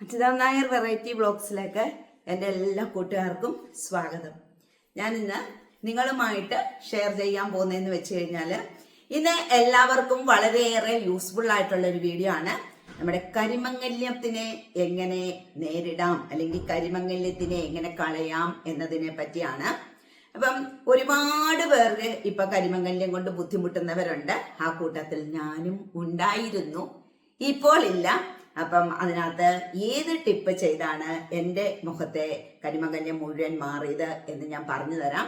Achyuta Nair variety ബ്ലോഗ്സിലേക്ക് എന്റെ എല്ലാ കൂട്ടുകാർക്കും സ്വാഗതം. ഞാൻ ഇന്ന് നിങ്ങളുമായിട്ട് ഷെയർ ചെയ്യാൻ പോകുന്നതെന്ന് വെച്ച് കഴിഞ്ഞാൽ ഇന്ന് എല്ലാവർക്കും വളരെയേറെ യൂസ്ഫുൾ ആയിട്ടുള്ള ഒരു വീഡിയോ ആണ്. നമ്മുടെ കരിമംഗല്യത്തിനെ എങ്ങനെ നേരിടാം അല്ലെങ്കിൽ കരിമംഗല്യത്തിനെ എങ്ങനെ കളയാം എന്നതിനെ പറ്റിയാണ്. അപ്പം ഒരുപാട് പേർക്ക് ഇപ്പൊ കരിമംഗല്യം കൊണ്ട് ബുദ്ധിമുട്ടുന്നവരുണ്ട്. ആ കൂട്ടത്തിൽ ഞാനും ഉണ്ടായിരുന്നു. ഇപ്പോൾ ഇല്ല. അപ്പം അതിനകത്ത് ഏത് ടിപ്പ് ചെയ്താണ് എന്റെ മുഖത്തെ കരിമകല്യം മുഴുവൻ മാറിയത് എന്ന് ഞാൻ പറഞ്ഞു തരാം.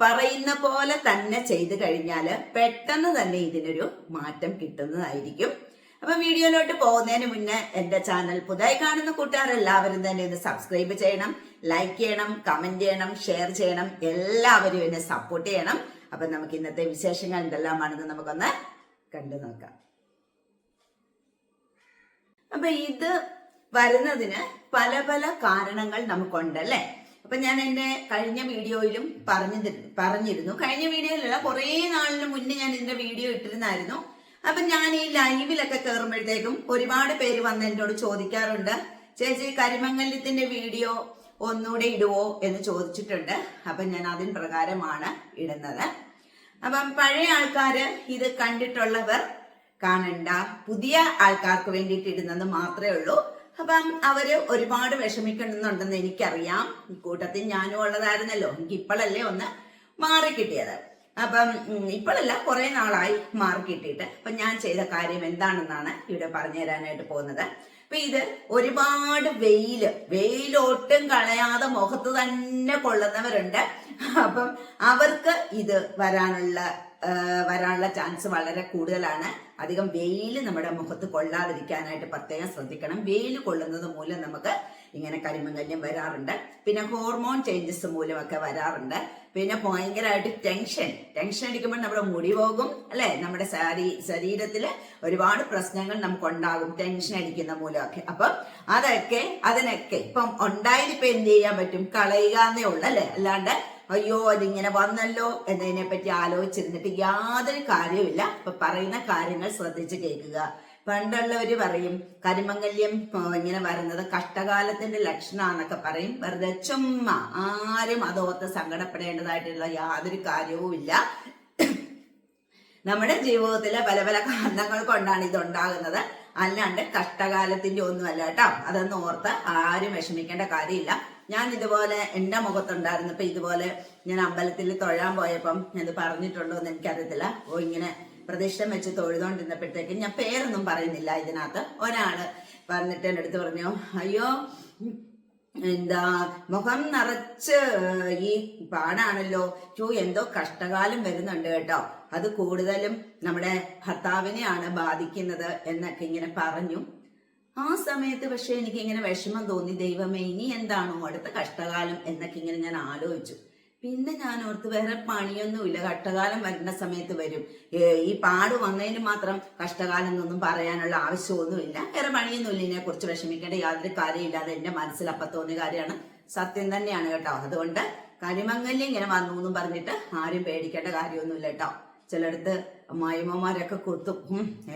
പറയുന്ന പോലെ തന്നെ ചെയ്തു കഴിഞ്ഞാൽ പെട്ടെന്ന് തന്നെ ഇതിനൊരു മാറ്റം കിട്ടുന്നതായിരിക്കും. അപ്പം വീഡിയോയിലോട്ട് പോകുന്നതിന് മുന്നേ എന്റെ ചാനൽ പുതുതായി കാണുന്ന കൂട്ടുകാർ എല്ലാവരും തന്നെ ഇത് സബ്സ്ക്രൈബ് ചെയ്യണം ലൈക്ക് ചെയ്യണം കമന്റ് ചെയ്യണം ഷെയർ ചെയ്യണം എല്ലാവരും എന്നെ സപ്പോർട്ട് ചെയ്യണം. അപ്പം നമുക്ക് ഇന്നത്തെ വിശേഷങ്ങൾ എന്തെല്ലാമാണെന്ന് നമുക്കൊന്ന് കണ്ടു നോക്കാം. അപ്പൊ ഇത് വരുന്നതിന് പല പല കാരണങ്ങൾ നമുക്കുണ്ട് അല്ലെ അപ്പൊ ഞാൻ എന്റെ കഴിഞ്ഞ വീഡിയോയിലും പറഞ്ഞു പറഞ്ഞിരുന്നു. കഴിഞ്ഞ വീഡിയോയിലല്ല കുറേ നാളിന് മുന്നേ ഞാൻ ഇതിന്റെ വീഡിയോ ഇട്ടിരുന്നായിരുന്നു. അപ്പൊ ഞാൻ ഈ ലൈവിലൊക്കെ കയറുമ്പോഴത്തേക്കും ഒരുപാട് പേര് വന്ന് എന്നോട് ചോദിക്കാറുണ്ട്. ചേച്ചി കരിമംഗല്യത്തിന്റെ വീഡിയോ ഒന്നുകൂടെ ഇടുവോ എന്ന് ചോദിച്ചിട്ടുണ്ട്. അപ്പൊ ഞാൻ അതിൻ പ്രകാരമാണ് ഇടുന്നത്. അപ്പം പഴയ ആൾക്കാര് ഇത് കണ്ടിട്ടുള്ളവർ കാണണ്ട. പുതിയ ആൾക്കാർക്ക് വേണ്ടിയിട്ട് ഇടുന്നത് മാത്രമേ ഉള്ളൂ. അപ്പം അവർ ഒരുപാട് വിഷമിക്കണമെന്നുണ്ടെന്ന് എനിക്കറിയാം. കൂട്ടത്തിൽ ഞാനും ഉള്ളതായിരുന്നല്ലോ. എനിക്ക് ഇപ്പോഴല്ലേ ഒന്ന് മാറി കിട്ടിയത്. അപ്പം ഇപ്പോഴല്ല കുറെ നാളായി മാറി കിട്ടിയിട്ട്. അപ്പൊ ഞാൻ ചെയ്ത കാര്യം എന്താണെന്നാണ് ഇവിടെ പറഞ്ഞു തരാനായിട്ട് പോകുന്നത്. അപ്പൊ ഇത് ഒരുപാട് വെയിൽ വെയിലൊട്ടും കളയാതെ മുഖത്ത് തന്നെ കൊള്ളുന്നവരുണ്ട്. അപ്പം അവർക്ക് ഇത് വരാനുള്ള വരാനുള്ള ചാൻസ് വളരെ കൂടുതലാണ്. അധികം വെയിൽ നമ്മുടെ മുഖത്ത് കൊള്ളാതിരിക്കാനായിട്ട് പ്രത്യേകം ശ്രദ്ധിക്കണം. വെയിൽ കൊള്ളുന്നത് മൂലം നമുക്ക് ഇങ്ങനെ കരിമങ്കല്യം വരാറുണ്ട്. പിന്നെ ഹോർമോൺ ചേഞ്ചസ് മൂലമൊക്കെ വരാറുണ്ട്. പിന്നെ ഭയങ്കരമായിട്ട് ടെൻഷൻ ടെൻഷൻ അടിക്കുമ്പോൾ നമ്മുടെ മുടി പോകും അല്ലെ? നമ്മുടെ ശരീ ശരീരത്തിൽ ഒരുപാട് പ്രശ്നങ്ങൾ നമുക്ക് ഉണ്ടാകും ടെൻഷൻ അടിക്കുന്ന മൂലമൊക്കെ. അപ്പം അതൊക്കെ അതിനൊക്കെ ഇപ്പം ഉണ്ടായതിപ്പോ എന്ത് ചെയ്യാൻ പറ്റും? കളയുക എന്നേ ഉള്ളു അല്ലെ? അല്ലാണ്ട് അയ്യോ അതിങ്ങനെ വന്നല്ലോ എന്നതിനെ പറ്റി ആലോചിച്ചിരുന്നിട്ട് യാതൊരു കാര്യവുമില്ല. അപ്പൊ പറയുന്ന കാര്യങ്ങൾ ശ്രദ്ധിച്ച് കേൾക്കുക. പണ്ടുള്ളവര് പറയും കരിമംഗല്യം ഇങ്ങനെ വരുന്നത് കഷ്ടകാലത്തിന്റെ ലക്ഷണാന്നൊക്കെ പറയും. വെറുതെ ചുമ്മ ആരും അതോർത്ത് സങ്കടപ്പെടേണ്ടതായിട്ടുള്ള യാതൊരു കാര്യവുമില്ല. നമ്മുടെ ജീവിതത്തിലെ പല പല കാരണങ്ങൾ കൊണ്ടാണ് ഇതുണ്ടാകുന്നത്. അല്ലാണ്ട് കഷ്ടകാലത്തിന്റെ ഒന്നുമല്ല കേട്ടോ. അതൊന്നും ഓർത്ത് ആരും വിഷമിക്കേണ്ട കാര്യമില്ല. ഞാൻ ഇതുപോലെ എന്റെ മുഖത്തുണ്ടായിരുന്നപ്പോ ഇതുപോലെ ഞാൻ അമ്പലത്തിൽ തൊഴാൻ പോയപ്പം ഇത് പറഞ്ഞിട്ടുണ്ടോ എന്ന് എനിക്കറിയത്തില്ല. ഓ ഇങ്ങനെ പ്രദക്ഷിണം വെച്ച് തൊഴുതോണ്ടിരുന്നപ്പോഴത്തേക്കും ഞാൻ പേരൊന്നും പറയുന്നില്ല ഇതിനകത്ത്. ഒരാൾ വന്നിട്ട് എന്റെ അടുത്ത് പറഞ്ഞു അയ്യോ എന്താ മുഖം നിറച്ച് ഈ പാടാണല്ലോ. ചൂ എന്തോ കഷ്ടകാലം വരുന്നുണ്ട് കേട്ടോ. അത് കൂടുതലും നമ്മുടെ ഭർത്താവിനെയാണ് ബാധിക്കുന്നത് എന്നൊക്കെ ഇങ്ങനെ പറഞ്ഞു. ആ സമയത്ത് പക്ഷെ എനിക്ക് ഇങ്ങനെ വിഷമം തോന്നി. ദൈവമേ ഇനി എന്താണോ അടുത്ത കഷ്ടകാലം എന്നൊക്കെ ഇങ്ങനെ ഞാൻ ആലോചിച്ചു. പിന്നെ ഞാൻ ഓർത്ത് വേറെ പണിയൊന്നുമില്ല. കഷ്ടകാലം വരുന്ന സമയത്ത് വരും. ഈ പാട് വന്നതിന് മാത്രം കഷ്ടകാലം എന്നൊന്നും പറയാനുള്ള ആവശ്യമൊന്നുമില്ല. വേറെ പണിയൊന്നുമില്ല. ഇതിനെ കുറിച്ച് വിഷമിക്കേണ്ട യാതൊരു കാര്യമില്ല അത് എന്റെ മനസ്സിൽ അപ്പൊ തോന്നിയ കാര്യമാണ്. സത്യം തന്നെയാണ് കേട്ടോ. അതുകൊണ്ട് കരിമംഗല്യം ഇങ്ങനെ വന്നു എന്നും പറഞ്ഞിട്ട് ആരും പേടിക്കേണ്ട കാര്യമൊന്നുമില്ല കേട്ടോ. ചിലടത്ത് അമ്മായിമ്മമാരൊക്കെ കൊത്തും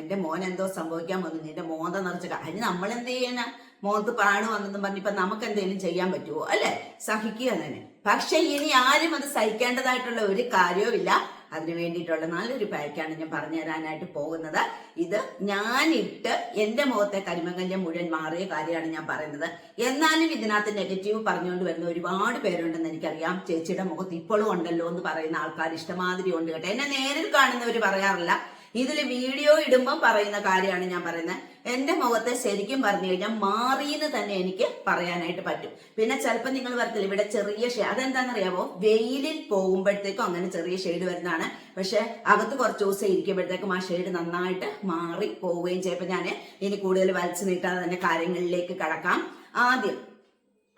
എന്റെ മോൻ എന്തോ സംഭവിക്കാൻ വന്നു നിന്റെ മോന്ത നിറച്ചു അതിന് നമ്മൾ എന്ത് ചെയ്യണ? മോത്ത് പ്രാണ് വന്നെന്നും ഇപ്പൊ നമുക്ക് എന്തെങ്കിലും ചെയ്യാൻ പറ്റുമോ അല്ലെ? സഹിക്കുക തന്നെ പക്ഷെ ഇനി ആരും അത് സഹിക്കേണ്ടതായിട്ടുള്ള ഒരു കാര്യവുമില്ല. അതിനു വേണ്ടിയിട്ടുള്ള നല്ലൊരു പാക്കാണ് ഞാൻ പറഞ്ഞു തരാനായിട്ട് പോകുന്നത്. ഇത് ഞാനിട്ട് എന്റെ മുഖത്തെ കരിമകല്യം മുഴുവൻ മാറിയ കാര്യമാണ് ഞാൻ പറയുന്നത്. എന്നാലും ഇതിനകത്ത് നെഗറ്റീവ് പറഞ്ഞുകൊണ്ട് വരുന്ന ഒരുപാട് പേരുണ്ടെന്ന് എനിക്കറിയാം. ചേച്ചിയുടെ മുഖത്ത് ഇപ്പോഴും ഉണ്ടല്ലോ എന്ന് പറയുന്ന ആൾക്കാർ ഇഷ്ടമാതിരി ഉണ്ട് കേട്ടോ. എന്നെ നേരിൽ കാണുന്നവർ പറയാറില്ല. ഇതിൽ വീഡിയോ ഇടുമ്പോൾ പറയുന്ന കാര്യമാണ് ഞാൻ പറയുന്നത്. എന്റെ മുഖത്തെ ശരിക്കും പറഞ്ഞു കഴിഞ്ഞാൽ മാറിയെന്ന് തന്നെ എനിക്ക് പറയാനായിട്ട് പറ്റും. പിന്നെ ചിലപ്പോൾ നിങ്ങൾ പറഞ്ഞില്ല ഇവിടെ ചെറിയ ഷെയ്ഡ് അതെന്താണെന്നറിയാമോ വെയിലിൽ പോകുമ്പോഴത്തേക്കും അങ്ങനെ ചെറിയ ഷെയ്ഡ് വരുന്നതാണ്. പക്ഷെ അകത്ത് കുറച്ച് ദിവസം ഇരിക്കുമ്പോഴത്തേക്കും ആ ഷെയ്ഡ് നന്നായിട്ട് മാറി പോവുകയും ചെയ്യും. ഞാൻ ഇനി കൂടുതൽ വലിച്ചു നീട്ടാതെ തന്നെ കാര്യങ്ങളിലേക്ക് കടക്കാം. ആദ്യം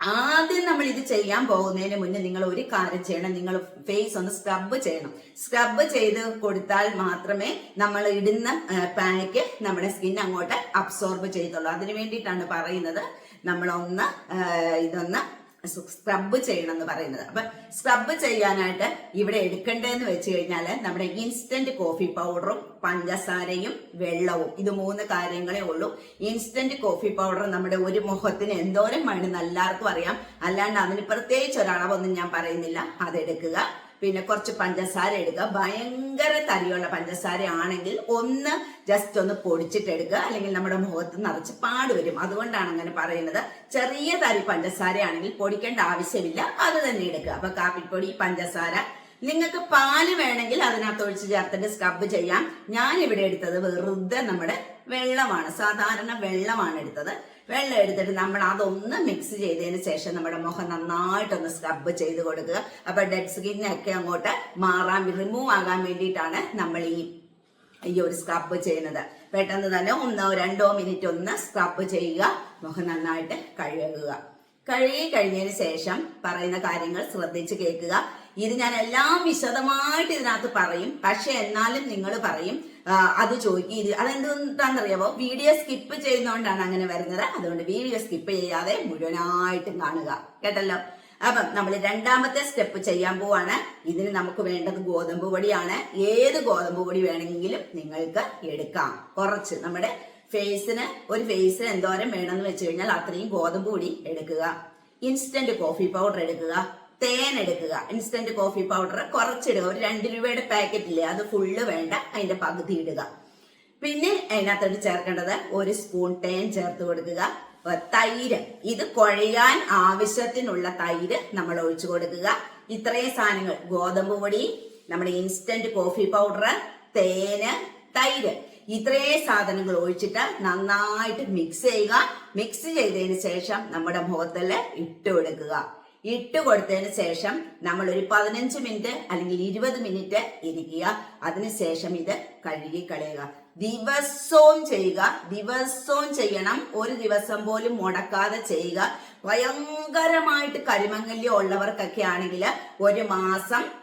ആദ്യം നമ്മൾ ഇത് ചെയ്യാൻ പോകുന്നതിന് മുന്നേ നിങ്ങൾ ഒരു കാര്യം ചെയ്യണം. നിങ്ങൾ ഫേസ് ഒന്ന് സ്ക്രബ് ചെയ്യണം. സ്ക്രബ് ചെയ്ത് കൊടുത്താൽ മാത്രമേ നമ്മൾ ഇടുന്ന പാക്ക് നമ്മുടെ സ്കിൻ അങ്ങോട്ട് അബ്സോർബ് ചെയ്തുള്ളൂ. അതിന് വേണ്ടിയിട്ടാണ് പറയുന്നത്. നമ്മളൊന്ന് ഇതൊന്ന് സ്ക്രബ് ചെയ്യണം എന്ന് പറയുന്നത്. അപ്പൊ സ്ക്രബ് ചെയ്യാനായിട്ട് ഇവിടെ എടുക്കേണ്ടതെന്ന് വെച്ച് കഴിഞ്ഞാൽ നമ്മുടെ ഇൻസ്റ്റന്റ് കോഫി പൗഡറും പഞ്ചസാരയും വെള്ളവും ഇത് മൂന്ന് കാര്യങ്ങളേ ഉള്ളൂ. ഇൻസ്റ്റന്റ് കോഫി പൗഡർ നമ്മുടെ ഒരു മുഖത്തിന് എന്തോരം വേണമെന്ന് എല്ലാവർക്കും അറിയാം. അല്ലാണ്ട് അതിന് പ്രത്യേകിച്ച് ഒരളവൊന്നും ഞാൻ പറയുന്നില്ല. അതെടുക്കുക. പിന്നെ കുറച്ച് പഞ്ചസാര എടുക്കുക. ഭയങ്കര തരിയുള്ള പഞ്ചസാര ആണെങ്കിൽ ഒന്ന് ജസ്റ്റ് ഒന്ന് പൊടിച്ചിട്ട് എടുക്കുക അല്ലെങ്കിൽ നമ്മുടെ മുഖത്ത് നിറച്ച് പാട് വരും. അതുകൊണ്ടാണ് അങ്ങനെ പറയുന്നത്. ചെറിയ തരി പഞ്ചസാര ആണെങ്കിൽ പൊടിക്കേണ്ട ആവശ്യമില്ല. അത് തന്നെ എടുക്കുക. അപ്പൊ കാപ്പിപ്പൊടി പഞ്ചസാര നിങ്ങൾക്ക് പാൽ വേണമെങ്കിൽ അതിനകത്ത് ഒഴിച്ച് ചേർത്തിട്ട് സ്ക്രബ് ചെയ്യാം. ഞാൻ ഇവിടെ എടുത്തത് വെറുതെ നമ്മുടെ വെള്ളമാണ്. സാധാരണ വെള്ളമാണ് എടുത്തത്. വെള്ളം എടുത്തിട്ട് നമ്മൾ അതൊന്ന് മിക്സ് ചെയ്തതിന് ശേഷം നമ്മുടെ മുഖം നന്നായിട്ടൊന്ന് സ്ക്രബ് ചെയ്ത് കൊടുക്കുക. അപ്പൊ ഡെഡ് സ്കിന്നൊക്കെ അങ്ങോട്ട് മാറാൻ റിമൂവ് ആകാൻ വേണ്ടിയിട്ടാണ് നമ്മൾ ഈ ഈ ഒരു സ്ക്രബ് ചെയ്യുന്നത്. പെട്ടെന്ന് തന്നെ ഒന്നോ രണ്ടോ മിനിറ്റ് ഒന്ന് സ്ക്രബ് ചെയ്യുക. മുഖം നന്നായിട്ട് കഴുകുക. കഴുകി കഴിഞ്ഞതിന് ശേഷം പറയുന്ന കാര്യങ്ങൾ ശ്രദ്ധിച്ച് കേൾക്കുക. ഇത് ഞാൻ എല്ലാം വിശദമായിട്ട് ഇതിനകത്ത് പറയും. പക്ഷെ എന്നാലും നിങ്ങൾ പറയും. അത് ചോദിക്കും ഇത് അതെന്തുകൊണ്ടാണെന്നറിയാമോ വീഡിയോ സ്കിപ്പ് ചെയ്യുന്നതുകൊണ്ടാണ് അങ്ങനെ വരുന്നത്. അതുകൊണ്ട് വീഡിയോ സ്കിപ്പ് ചെയ്യാതെ മുഴുവനായിട്ടും കാണുക. കേട്ടല്ലോ? അപ്പം നമ്മൾ രണ്ടാമത്തെ സ്റ്റെപ്പ് ചെയ്യാൻ പോവാണ്. ഇതിന് നമുക്ക് വേണ്ടത് ഗോതമ്പ് പൊടിയാണ്. ഏത് ഗോതമ്പ് പൊടി വേണമെങ്കിലും നിങ്ങൾക്ക് എടുക്കാം. കുറച്ച് നമ്മുടെ ഫേസിന് ഒരു ഫേസിന് എന്തോരം വേണമെന്ന് വെച്ച് കഴിഞ്ഞാൽ അത്രയും ഗോതമ്പ് പൊടി എടുക്കുക. ഇൻസ്റ്റന്റ് കോഫി പൗഡർ എടുക്കുക. തേൻ എടുക്കുക. ഇൻസ്റ്റന്റ് കോഫി പൗഡർ കുറച്ചിടുക. ഒരു രണ്ട് രൂപയുടെ പാക്കറ്റ് ഇല്ലേ? അത് ഫുള്ള് വേണ്ട. അതിന്റെ പകുതി ഇടുക. പിന്നെ അതിനകത്തോട്ട് ചേർക്കേണ്ടത് ഒരു സ്പൂൺ തേൻ ചേർത്ത് കൊടുക്കുക. തൈര്. ഇത് കുഴയാൻ ആവശ്യത്തിനുള്ള തൈര് നമ്മൾ ഒഴിച്ചു കൊടുക്കുക. ഇത്രയും സാധനങ്ങൾ. ഗോതമ്പ് പൊടി നമ്മുടെ ഇൻസ്റ്റന്റ് കോഫി പൗഡർ തേന് തൈര്. ഇത്രയും സാധനങ്ങൾ ഒഴിച്ചിട്ട് നന്നായിട്ട് മിക്സ് ചെയ്യുക. മിക്സ് ചെയ്തതിന് ശേഷം നമ്മുടെ മുഖത്തിൽ ഇട്ട് കൊടുക്കുക. ഇട്ട് കൊടുത്തതിന് ശേഷം നമ്മൾ ഒരു പതിനഞ്ച് മിനിറ്റ് അല്ലെങ്കിൽ ഇരുപത് മിനിറ്റ് ഇരിക്കുക. അതിനുശേഷം ഇത് കഴുകി കളയുക. ദിവസവും ചെയ്യുക. ദിവസവും ചെയ്യണം. ഒരു ദിവസം പോലും മുടക്കാതെ ചെയ്യുക. ഭയങ്കരമായിട്ട് കരിമങ്ങല്യം ഉള്ളവർക്കൊക്കെ ആണെങ്കിൽ ഒരു മാസം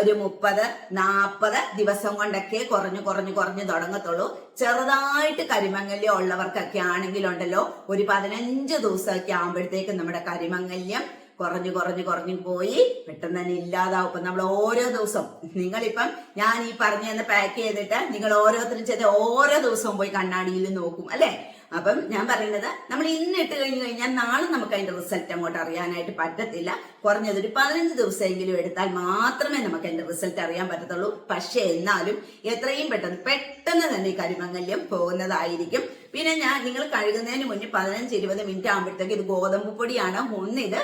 ഒരു മുപ്പത് നാൽപ്പത് ദിവസം കൊണ്ടൊക്കെ കുറഞ്ഞു കുറഞ്ഞു കുറഞ്ഞു തുടങ്ങത്തുള്ളൂ. ചെറുതായിട്ട് കരിമങ്ങല്യം ഉള്ളവർക്കൊക്കെ ആണെങ്കിലുണ്ടല്ലോ ഒരു പതിനഞ്ച് ദിവസമൊക്കെ ആകുമ്പോഴത്തേക്ക് നമ്മുടെ കരിമങ്ങല്യം കുറഞ്ഞു കുറഞ്ഞു കുറഞ്ഞു പോയി പെട്ടെന്ന് തന്നെ ഇല്ലാതാവും. നമ്മൾ ഓരോ ദിവസം നിങ്ങളിപ്പം ഞാൻ ഈ പറഞ്ഞു തന്ന പാക്ക് ചെയ്തിട്ട് നിങ്ങൾ ഓരോരുത്തരും ചെയ്ത് ഓരോ ദിവസവും പോയി കണ്ണാടിയിൽ നോക്കും അല്ലെ? അപ്പം ഞാൻ പറയുന്നത് നമ്മൾ ഇന്ന് ഇട്ട് കഴിഞ്ഞു കഴിഞ്ഞാൽ നാളെ നമുക്ക് അതിന്റെ റിസൾട്ട് അങ്ങോട്ട് അറിയാനായിട്ട് പറ്റത്തില്ല. കുറഞ്ഞത് ഒരു പതിനഞ്ച് ദിവസമെങ്കിലും എടുത്താൽ മാത്രമേ നമുക്ക് അതിന്റെ റിസൾട്ട് അറിയാൻ പറ്റത്തുള്ളൂ. പക്ഷേ എന്നാലും എത്രയും പെട്ടെന്ന് പെട്ടെന്ന് തന്നെ ഈ കരിമങ്ങല്യം പോകുന്നതായിരിക്കും. പിന്നെ ഞാൻ നിങ്ങൾ കഴുകുന്നതിന് മുന്നേ പതിനഞ്ച് ഇരുപത് മിനിറ്റ് ആകുമ്പോഴത്തേക്ക് ഇത് ഗോതമ്പ് പൊടിയാണ്. ഒന്നിത്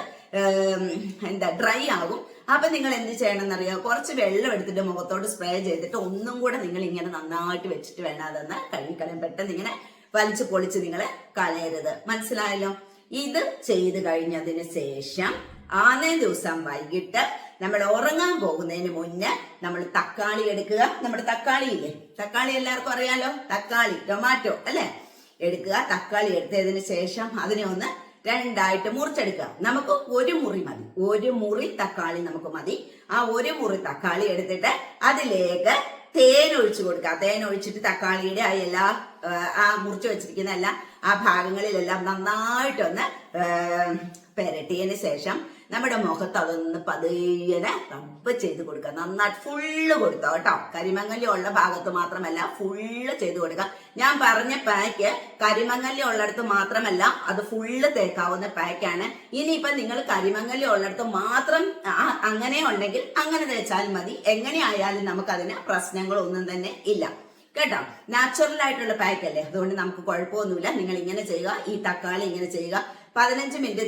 എന്താ ഡ്രൈ ആകും. അപ്പൊ നിങ്ങൾ എന്ത് ചെയ്യണം എന്നറിയാം കുറച്ച് വെള്ളം എടുത്തിട്ട് മുഖത്തോട്ട് സ്പ്രേ ചെയ്തിട്ട് ഒന്നും കൂടെ നിങ്ങൾ ഇങ്ങനെ നന്നായിട്ട് വെച്ചിട്ട് വേണം അതൊന്ന് കഴുകിക്കളയാൻ. പെട്ടെന്ന് ഇങ്ങനെ വലിച്ചു പൊളിച്ച് നിങ്ങളെ കളയരുത്. മനസ്സിലായല്ലോ? ഇത് ചെയ്ത് കഴിഞ്ഞതിന് ശേഷം ആനേ ദിവസം വൈകിട്ട് നമ്മൾ ഉറങ്ങാൻ പോകുന്നതിന് മുന്നേ നമ്മൾ തക്കാളി എടുക്കുക. നമ്മുടെ തക്കാളി ഇല്ലേ? തക്കാളി എല്ലാവർക്കും അറിയാലോ? തക്കാളി ടൊമാറ്റോ അല്ലെ? എടുക്കുക. തക്കാളി എടുത്തതിന് ശേഷം അതിനെ ഒന്ന് രണ്ടായിട്ട് മുറിച്ചെടുക്കുക. നമുക്ക് ഒരു മുറി മതി. ഒരു മുറി തക്കാളി നമുക്ക് മതി. ആ ഒരു മുറി തക്കാളി എടുത്തിട്ട് അതിലേക്ക് തേൻ ഒഴിച്ചു കൊടുക്കുക. തേൻ ഒഴിച്ചിട്ട് തക്കാളിയുടെ ആ എല്ലാ ആ, മുറിച്ചു വെച്ചിരിക്കുന്ന എല്ലാ ആ ഭാഗങ്ങളിലെല്ലാം നന്നായിട്ടൊന്ന് പെരട്ടിയതിന് ശേഷം നമ്മുടെ മുഖത്ത് അതൊന്ന് പതിയനെ റബ്ബ് ചെയ്ത് കൊടുക്കുക. നന്നായിട്ട് ഫുള്ള് കൊടുത്തോ കേട്ടോ. കരിമങ്ങല്ലി ഉള്ള ഭാഗത്ത് മാത്രമല്ല ഫുള്ള് ചെയ്ത് കൊടുക്കുക. ഞാൻ പറഞ്ഞ പാക്ക് കരിമങ്ങല്ലി ഉള്ളിടത്ത് മാത്രമല്ല അത് ഫുള്ള് തേക്കാവുന്ന പാക്കാണ് ഇനിയിപ്പം നിങ്ങൾ കരിമങ്ങല്ലി ഉള്ളിടത്ത് മാത്രം അങ്ങനെ ഉണ്ടെങ്കിൽ അങ്ങനെ തേച്ചാൽ മതി. എങ്ങനെ ആയാലും നമുക്കതിന് പ്രശ്നങ്ങളൊന്നും തന്നെ ഇല്ല. കേട്ടോ? നാച്ചുറൽ ആയിട്ടുള്ള പാക്ക് അല്ലേ? അതുകൊണ്ട് നമുക്ക് കുഴപ്പമൊന്നുമില്ല. നിങ്ങൾ ഇങ്ങനെ ചെയ്യുക. ഈ തക്കാളി ഇങ്ങനെ ചെയ്യുക. പതിനഞ്ച് മിനിറ്റ്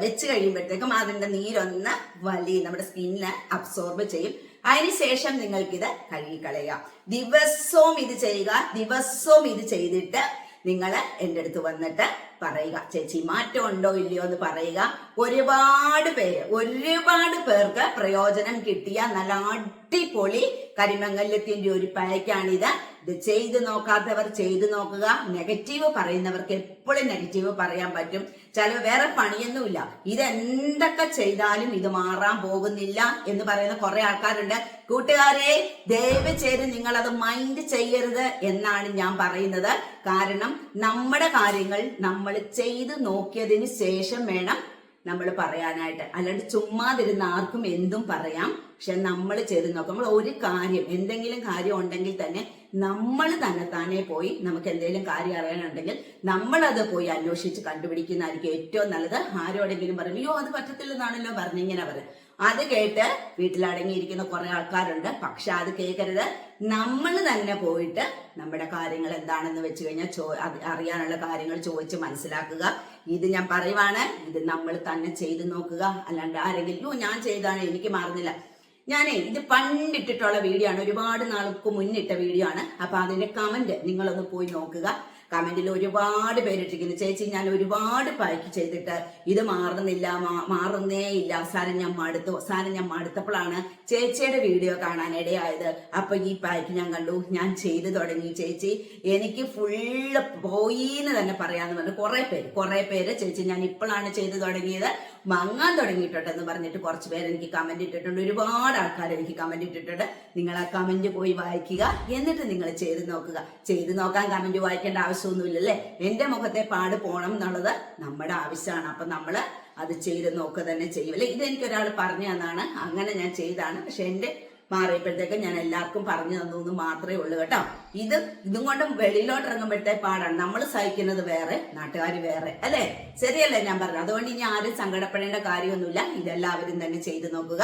വെച്ച് കഴിയുമ്പോഴത്തേക്കും അതിന്റെ നീരൊന്ന് വലി നമ്മുടെ സ്കിന്നിനെ അബ്സോർബ് ചെയ്യും. അതിനുശേഷം നിങ്ങൾക്കിത് കഴുകിക്കളയുക. ദിവസവും ഇത് ചെയ്യുക. ദിവസവും ഇത് ചെയ്തിട്ട് നിങ്ങൾ എന്റെ അടുത്ത് വന്നിട്ട് പറയുക ചേച്ചി മാറ്റം ഉണ്ടോ ഇല്ലയോ എന്ന് പറയുക. ഒരുപാട് പേര് ഒരുപാട് പേർക്ക് പ്രയോജനം കിട്ടിയ നല്ല അടിപൊളി കരിമംഗല്യത്തിന്റെ ഒരു പായ്ക്കാണിത് ഇത് ചെയ്ത് നോക്കാത്തവർ ചെയ്തു നോക്കുക. നെഗറ്റീവ് പറയുന്നവർക്ക് എപ്പോഴും നെഗറ്റീവ് പറയാൻ പറ്റും. ചില വേറെ പണിയൊന്നുമില്ല. ഇത് എന്തൊക്കെ ചെയ്താലും ഇത് മാറാൻ പോകുന്നില്ല എന്ന് പറയുന്ന കുറെ ആൾക്കാരുണ്ട്. കൂട്ടുകാരെ ദയവ് ചെയ്ത് നിങ്ങൾ അത് മൈൻഡ് ചെയ്യരുത് എന്നാണ് ഞാൻ പറയുന്നത്. കാരണം നമ്മുടെ കാര്യങ്ങൾ നമ്മൾ ചെയ്ത് നോക്കിയതിന് ശേഷം വേണം നമ്മൾ പറയാനായിട്ട്. അല്ലാണ്ട് ചുമ്മാതിരുന്ന ആർക്കും എന്തും പറയാം. പക്ഷെ നമ്മൾ ചെയ്ത് നോക്കുമ്പോൾ ഒരു കാര്യം എന്തെങ്കിലും കാര്യം ഉണ്ടെങ്കിൽ തന്നെ നമ്മൾ തന്നെ താനെ പോയി നമുക്ക് എന്തെങ്കിലും കാര്യം അറിയാനുണ്ടെങ്കിൽ നമ്മളത് പോയി അന്വേഷിച്ച് കണ്ടുപിടിക്കുന്നതായിരിക്കും ഏറ്റവും നല്ലത്. ആരോടെങ്കിലും പറയും അയ്യോ അത് പറ്റത്തില്ലെന്നാണല്ലോ പറഞ്ഞിങ്ങനെ പറയും അത് കേട്ട് വീട്ടിലടങ്ങിയിരിക്കുന്ന കുറെ ആൾക്കാരുണ്ട്. പക്ഷെ അത് കേൾക്കരുത്. നമ്മൾ തന്നെ പോയിട്ട് നമ്മുടെ കാര്യങ്ങൾ എന്താണെന്ന് വെച്ച് കഴിഞ്ഞാൽ ചോ അറിയാനുള്ള കാര്യങ്ങൾ ചോദിച്ച് മനസ്സിലാക്കുക. ഇത് ഞാൻ പറയുവാണ്. ഇത് നമ്മൾ തന്നെ ചെയ്ത് നോക്കുക. അല്ലാണ്ട് ആരെങ്കിലും "ഓ, ഞാൻ ചെയ്താണ് എനിക്ക് മാറുന്നില്ല. ഞാനേ ഇത് പണ്ടിട്ടിട്ടുള്ള വീഡിയോ ആണ്. ഒരുപാട് നാൾക്ക് മുന്നിട്ട വീഡിയോ ആണ്. അപ്പൊ അതിന്റെ കമന്റ് നിങ്ങളൊന്ന് പോയി നോക്കുക. കമന്റിൽ ഒരുപാട് പേരിട്ടിരിക്കുന്നു. ചേച്ചി ഞാൻ ഒരുപാട് പാക്ക് ചെയ്തിട്ട് ഇത് മാറുന്നില്ല മാറുന്നേ ഇല്ല അവസാനം ഞാൻ മടുത്തു. അവസാനം ഞാൻ മടുത്തപ്പോഴാണ് ചേച്ചിയുടെ വീഡിയോ കാണാൻ ഇടയായത്. അപ്പൊ ഈ പാക്ക് ഞാൻ കണ്ടു. ഞാൻ ചെയ്തു തുടങ്ങി. ചേച്ചി എനിക്ക് ഫുള്ള് പോയി എന്ന് തന്നെ പറയാന്ന് പറഞ്ഞു. കുറെ പേര് കുറെ പേര് ചേച്ചി ഞാൻ ഇപ്പോഴാണ് ചെയ്തു തുടങ്ങിയത്. മങ്ങാൻ തുടങ്ങിയിട്ടുണ്ടെന്ന് പറഞ്ഞിട്ട് കുറച്ച് പേര് എനിക്ക് കമന്റ് ഇട്ടിട്ടുണ്ട്. ഒരുപാട് ആൾക്കാർ എനിക്ക് കമന്റ് ഇട്ടിട്ടുണ്ട്. നിങ്ങൾ ആ കമന്റ് പോയി വായിക്കുക. എന്നിട്ട് നിങ്ങൾ ചെയ്ത് നോക്കുക. ചെയ്ത് നോക്കാൻ കമന്റ് വായിക്കേണ്ട ആവശ്യമൊന്നുമില്ലല്ലേ? എന്റെ മുഖത്തെ പാട് പോണം എന്നുള്ളത് നമ്മുടെ ആവശ്യമാണ്. അപ്പൊ നമ്മൾ അത് ചെയ്ത് നോക്കുക തന്നെ ചെയ്യും. അല്ലെ? ഇതെനിക്ക് ഒരാൾ പറഞ്ഞു തന്നാണ്. അങ്ങനെ ഞാൻ ചെയ്താണ്. പക്ഷെ എന്റെ മാറിയപ്പോഴത്തേക്ക് ഞാൻ എല്ലാവർക്കും പറഞ്ഞു തന്നു എന്ന് മാത്രമേ ഉള്ളൂ കേട്ടോ. ഇത് ഇതും കൊണ്ട് വെളിയിലോട്ട് ഇറങ്ങുമ്പോഴത്തെ പാടാണ്. നമ്മൾ സഹിക്കുന്നത് വേറെ നാട്ടുകാർ വേറെ. അല്ലേ? ശരിയല്ലേ ഞാൻ പറഞ്ഞു അതുകൊണ്ട് ഇനി ആരും സങ്കടപ്പെടേണ്ട കാര്യമൊന്നുമില്ല. ഇതെല്ലാവരും തന്നെ ചെയ്തു നോക്കുക.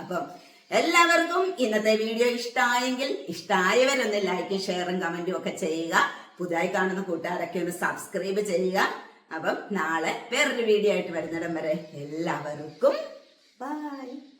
അപ്പം എല്ലാവർക്കും ഇന്നത്തെ വീഡിയോ ഇഷ്ടമായെങ്കിൽ ഇഷ്ടമായവരൊന്ന് ലൈക്കും ഷെയറും കമന്റും ഒക്കെ ചെയ്യുക. പുതുതായി കാണുന്ന കൂട്ടുകാരൊക്കെ ഒന്ന് സബ്സ്ക്രൈബ് ചെയ്യുക. അപ്പം നാളെ വേറൊരു വീഡിയോ ആയിട്ട് വരുന്നിടം വരെ എല്ലാവർക്കും ബൈ